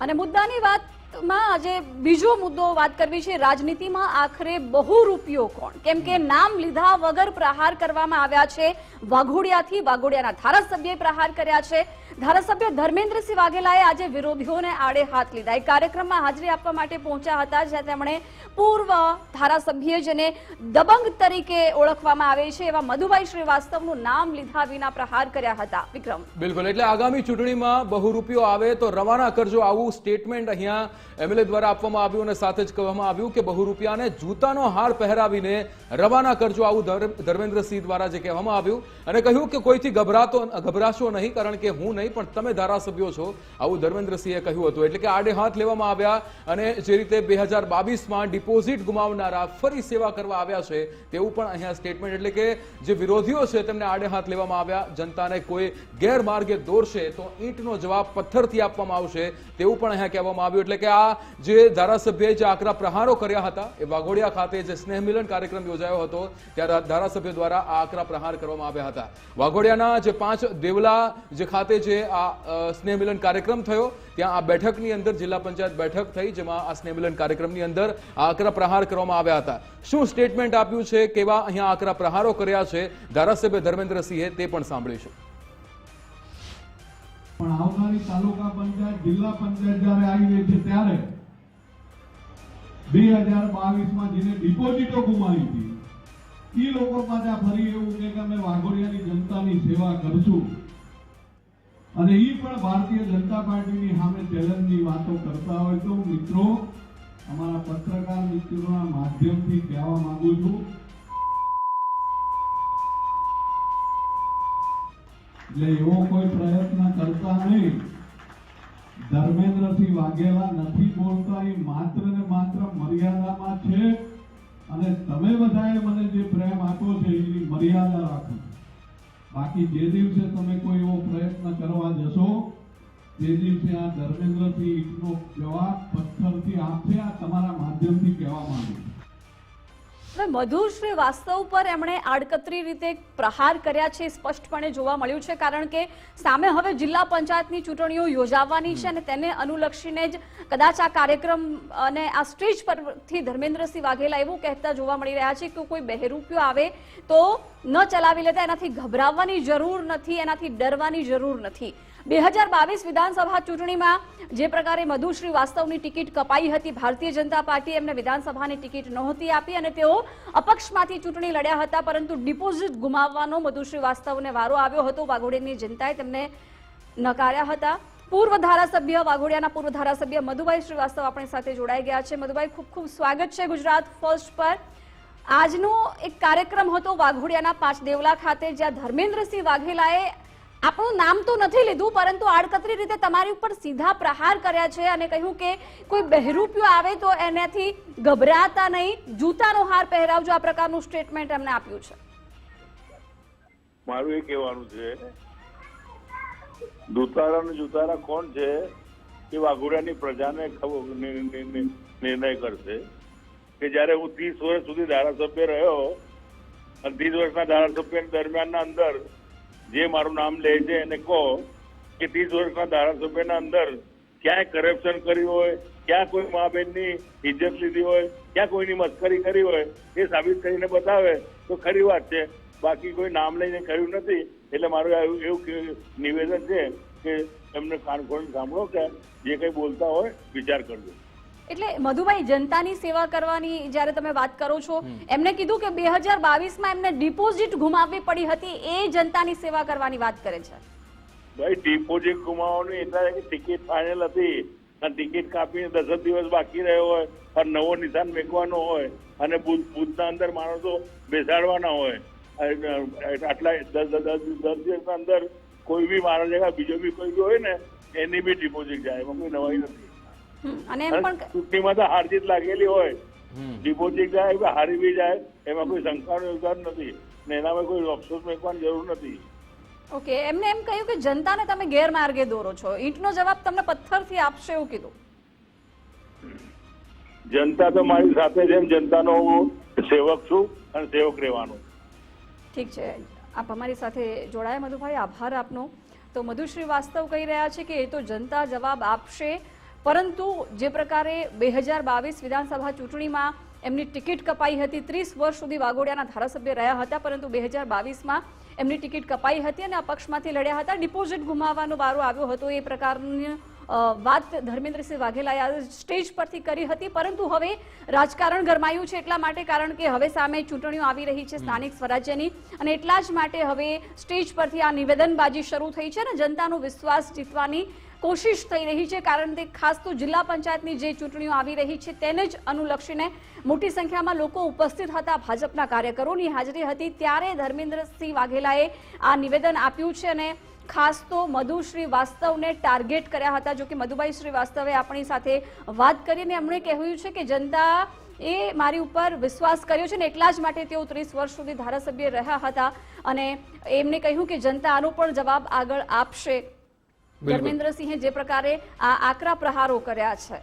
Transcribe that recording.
અને મુદ્દાની વાતમાં આજે બીજો મુદ્દો વાત કરવી છે. રાજનીતિમાં આખરે બહુ રૂપિયો કોણ? કેમ કે નામ લીધા વગર પ્રહાર કરવામાં આવ્યા છે. વાઘોડિયાથી વાઘોડિયાના ધારાસભ્યએ પ્રહાર કર્યા છે. ધારાસભ્ય ધર્મેન્દ્રસિંહ વાઘેલાએ આજે વિરોધીઓને આડે હાથ લીધા. એક કાર્યક્રમમાં હાજરી આપવા માટે પહોંચ્યા હતા, જ્યાં તેમણે પૂર્વ ધારાસભ્ય જેને દબંગ તરીકે ઓળખવામાં આવે છે, એવા મધુભાઈ શ્રીવાસ્તવનું નામ લીધા વિના પ્રહાર કર્યા હતા. વિક્રમ. બિલકુલ. એટલે આગામી ચૂંટણીમાં બહુ રૂપિયો આવે તો રવાના કરજો આવું સ્ટેટમેન્ટ અહીંયા એમએલએ દ્વારા આપવામાં આવ્યું અને સાથે જ કહેવામાં આવ્યું કે બહુ રૂપિયાને જૂતાનો હાર પહેરાવીને રવાના કરજો આવું ધર્મ- ધર્મેન્દ્રસિંહ દ્વારા જે કહેવામાં આવ્યું. અને કહ્યું કે કોઈથી ગભરાતો ગભરાશો નહીં, કારણ કે હું નહીં, પણ તમે ધારાસભ્યો છો. આવું ધર્મેન્દ્રસિંહે કહ્યું હતું. એટલે કે આડે હાથ લેવામાં આવ્યા અને જે રીતે બે હજાર બાવીસમાં ડિપોઝિટ ગુમાવનારા ફરી સેવા કરવા આવ્યા છે, તેવું પણ અહીંયા સ્ટેટમેન્ટ એટલે કે જે વિરોધીઓ છે, તેમને આડે હાથ લેવામાં આવ્યા. જનતાને કોઈ ગેરમાર્ગે દોરશે તો ઈંટનો જવાબ પથ્થરથી આપવામાં આવશે, તેવું પણ અહીંયા કહેવામાં આવ્યું. એટલે કે આ જે ધારાસભ્યએ જે આકરા પ્રહારો કર્યા હતા, એ વાઘોડિયા ખાતે જે સ્નેહ મિલન કાર્યક્રમ યોજાયો હતો, ત્યારે ધારાસભ્ય દ્વારા આ આકરા પ્રહાર કરવામાં આવ્યા હતા. વાઘોડિયાના જે પાંચ દેવલા જે ખાતે જે આ સ્નેહ કાર્યક્રમ થયો, ત્યાં આ બેઠકની અંદર જિલ્લા પંચાયત બેઠક થઈ, જેમાં આ સ્નેહ મિલન કાર્યક્રમની અંદર આ આકરા પ્રહાર કરવામાં આવ્યા હતા. શું સ્ટેટમેન્ટ આપ્યું છે, કેવા અહીંયા આકરા પ્રહારો કર્યા છે, ધારાસભ્ય ધર્મેન્દ્રસિંહે તે પણ સાંભળીશું. પણ આવનારી તાલુકા પંચાયત, જિલ્લા પંચાયત જ્યારે આવી ગઈ છે ત્યારે બે હજાર બાવીસમાં જેને ડિપોઝિટો ગુમાવી હતી, એ લોકો પાછા ફરી એવું છે કે અમે વાઘોડિયાની જનતાની સેવા કરશું. અને એ પણ ભારતીય જનતા પાર્ટીની સામે ચેલેન્જની વાતો કરતા હોય તો મિત્રો, અમારા પત્રકાર મિત્રોના માધ્યમથી કહેવા માંગુ છું એટલે એવો કોઈ પ્રયત્ન કરતા નહીં. ધર્મેન્દ્રસિંહ વાઘેલા નથી બોલતા, એ માત્ર ને માત્ર મર્યાદામાં છે. અને તમે બધાએ મને જે પ્રેમ આપ્યો છે, એની મર્યાદા રાખો. બાકી જે દિવસે તમે કોઈ એવો પ્રયત્ન કરવા જશો, તે દિવસે આ ધર્મેન્દ્રસિંહ ઈટનો જવાબ પથ્થરથી આપશે આ તમારા માધ્યમથી કહેવા માંગુ હવે મધુ શ્રીવાસ્તવ પર એમણે આડકતરી રીતે પ્રહાર કર્યા છે, સ્પષ્ટપણે જોવા મળ્યું છે, કારણ કે સામે હવે જિલ્લા પંચાયતની ચૂંટણીઓ યોજાવાની છે અને તેને અનુલક્ષીને જ કદાચ આ કાર્યક્રમ અને આ સ્ટેજ પરથી ધર્મેન્દ્રસિંહ વાઘેલા એવું કહેતા જોવા મળી રહ્યા છે કે કોઈ બહેરૂપિયો આવે તો ન ચલાવી લેતા, એનાથી ગભરાવવાની જરૂર નથી, એનાથી ડરવાની જરૂર નથી. બે હજાર બાવીસ વિધાનસભા ચૂંટણીમાં જે પ્રકારે મધુ શ્રીવાસ્તવની ટિકિટ કપાઈ હતી, ભારતીય જનતા પાર્ટી એમને વિધાનસભાની ટિકિટ નહોતી આપી અને તેઓ અપક્ષમાંથી ચૂંટણી લડ્યા હતા, પરંતુ ડિપોઝિટ ગુમાવવાનો મધુ શ્રીવાસ્તવને વારો આવ્યો હતો. વાઘોડિયાની જનતાએ તેમને નકાર્યા હતા. પૂર્વ ધારાસભ્ય, વાઘોડિયાના પૂર્વ ધારાસભ્ય મધુભાઈ શ્રીવાસ્તવ આપણી સાથે જોડાઈ ગયા છે. મધુભાઈ, ખૂબ ખૂબ સ્વાગત છે ગુજરાત ફર્સ્ટ પર. આજનો એક કાર્યક્રમ હતો વાઘોડિયાના પાંચ દેવલા ખાતે, જ્યાં ધર્મેન્દ્રસિંહ વાઘેલાએ આપણું નામ તો નથી લીધું, પરંતુ આડકતરી રીતે તમારી ઉપર સીધા પ્રહાર કર્યા છે અને કહ્યું કે કોઈ બહેરૂપિયો આવે તો એનાથી ગભરાતા નહીં, જૂતાનો હાર પહેરાવજો, આ પ્રકારનું સ્ટેટમેન્ટ એમને આપ્યું છે. મારું એ કહેવાનું છે, દૂતારા ને જૂતારા કોણ છે એ વાઘોડિયાની પ્રજાને નિર્ણય કરશે કે જ્યારે હું ત્રીસ વર્ષ સુધી ધારાસભ્ય રહ્યો અને ત્રીસ વર્ષના ધારાસભ્ય દરમિયાનના અંદર જે મારું નામ લે છે એને કહો કે ત્રીસ વર્ષના ધારાસભ્યના અંદર ક્યાંય કરપ્શન કર્યું હોય, ક્યાં કોઈ મા બહેનની ઇજ્જત લીધી હોય, ક્યાં કોઈની મસ્કરી કરી હોય, એ સાબિત કરીને બતાવે, તો ખરી વાત છે. બાકી કોઈ નામ લઈને કર્યું નથી, એટલે મારું એવું નિવેદન છે કે તમને કાનકોણ સાંભળો કે જે કંઈ બોલતા હોય વિચાર કરજો. એટલે મધુભાઈ જનતાની સેવા કરવાની જ્યારે તમે વાત કરો છો એમને કીધું કે બે હજાર બાવીસમાં એમને ડિપોઝિટ ગુમાવવી પડી હતી એ જનતાની સેવા કરવાની વાત કરે છે. ભાઈ ડિપોઝિટ ગુમાવવાનું એટલા કે ટિકિટ ફાઇનલ હતી અને ટિકિટ કાપીને દસ જ દિવસ બાકી રહ્યો હોય અને નવો નિશાન મેકવાનો હોય અને બુથ બુથના અંદર માણસો બેસાડવાના હોય અને આટલા દસ દસ દસ દિવસના અંદર કોઈ બી માણસ જગ્યા બીજો બી કોઈ બી હોય ને એની બી ડિપોઝિટ જાય એમાં કોઈ નવાઈ નથી. અને એમ પણ ચૂંટણીમાં તો હારજીત લાગેલી હોય. ડિપોઝિટ જાય કે હારી બી જાય એમાં કોઈ શંકાનો વિચાર નથી. ને એનામાં કોઈ અફસોસ મેકવાની જરૂર નથી. ઓકે એમને એમ કહ્યું કે જનતાને તમે ગેરમાર્ગે દોરો છો. ઈંટનો જવાબ તમને પથ્થરથી આપશે એવું કીધું. જનતા તો મારી સાથે છે જનતાનો હું સેવક છું અને સેવક રહેવાનો. ઠીક છે. આપ અમારી સાથે જોડાયા. મધુભાઈ આભાર આપનો. તો મધુ શ્રીવાસ્તવ કહી રહ્યા છે કે એ તો જનતા જવાબ આપશે. પરંતુ જે પ્રકારે બે હજાર બાવીસ વિધાનસભા ચૂંટણીમાં એમની ટિકિટ કપાઈ હતી, ત્રીસ વર્ષ સુધી વાઘોડિયાના ધારાસભ્ય રહ્યા હતા, પરંતુ બે હજાર બાવીસમાં એમની ટિકિટ કપાઈ હતી અને અપક્ષમાંથી લડ્યા હતા. ડિપોઝિટ ગુમાવવાનો વારો આવ્યો હતો. એ પ્રકારની વાત ધર્મેન્દ્રસિંહ વાઘેલાએ સ્ટેજ પરથી કરી હતી પરંતુ હવે રાજકારણ ગરમાયું છે એટલા માટે કારણ કે હવે સામે ચૂંટણીઓ આવી રહી છે સ્થાનિક સ્વરાજ્યની અને એટલા જ માટે હવે સ્ટેજ પરથી આ નિવેદનબાજી શરૂ થઈ છે અને જનતાનો વિશ્વાસ જીતવાની કોશિશ થઈ રહી છે કારણ કે ખાસ તો જિલ્લા પંચાયતની જે ચૂંટણીઓ આવી રહી છે તેને જ અનુલક્ષીને મોટી સંખ્યામાં લોકો ઉપસ્થિત હતા ભાજપના કાર્યકરોની હાજરી હતી ત્યારે ધર્મેન્દ્રસિંહ વાઘેલાએ આ નિવેદન આપ્યું છે અને ખાસ તો મધુ શ્રીવાસ્તવને ટાર્ગેટ કર્યા હતા જો કે મધુભાઈ શ્રીવાસ્તવે આપણી સાથે વાત કરીને એમણે કહ્યું છે કે જનતા એ મારી ઉપર વિશ્વાસ કર્યો છે ને એટલા જ માટે તેઓ ત્રીસ વર્ષ સુધી ધારાસભ્ય રહ્યા હતા. અને એમને કહ્યું કે જનતા આનો પણ જવાબ આગળ આપશે. ધર્મેન્દ્રસિંહે જે પ્રકારે આ આકરા પ્રહારો કર્યા છે.